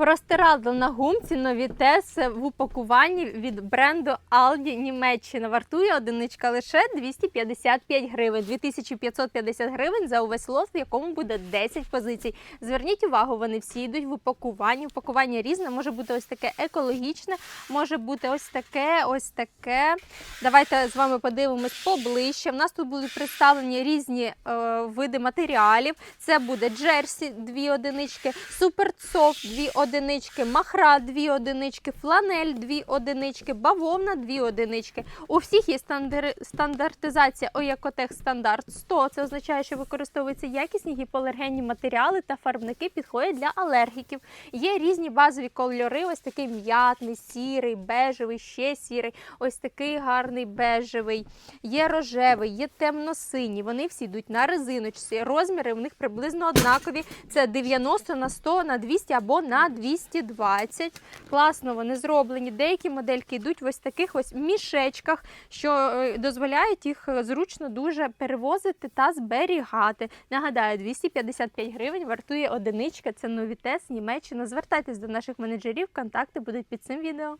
Простирадл на гумці новітес в упакуванні від бренду Aldi Німеччина. Вартує одиничка лише 255 гривень. 2550 гривень за увесь лот, в якому буде 10 позицій. Зверніть увагу, вони всі йдуть в упакуванні. Упакування різне, може бути ось таке екологічне, може бути ось таке, ось таке. Давайте з вами подивимось поближче. У нас тут будуть представлені різні е, види матеріалів. Це буде джерсі, дві одинички, суперцов, дві одинички, махра, дві одинички, фланель, дві одинички, бавовна, дві одинички. У всіх є стандар... стандартизація Оякотех стандарт 100. Це означає, що використовуються якісні гіпоалергенні матеріали та фарбники підходять для алергіків. Є різні базові кольори, ось такий м'ятний, сірий, бежевий, ще сірий, ось такий гарний бежевий. Є рожевий, є темно-синій. Вони всі йдуть на резиночці. Розміри в них приблизно однакові. Це 90 на 100 на 200 або на 220. Класно вони зроблені. Деякі модельки йдуть в ось таких ось мішечках, що е, дозволяють їх е, зручно дуже перевозити та зберігати. Нагадаю, 255 гривень вартує одиничка. Це новітес Німеччина. Звертайтесь до наших менеджерів, контакти будуть під цим відео.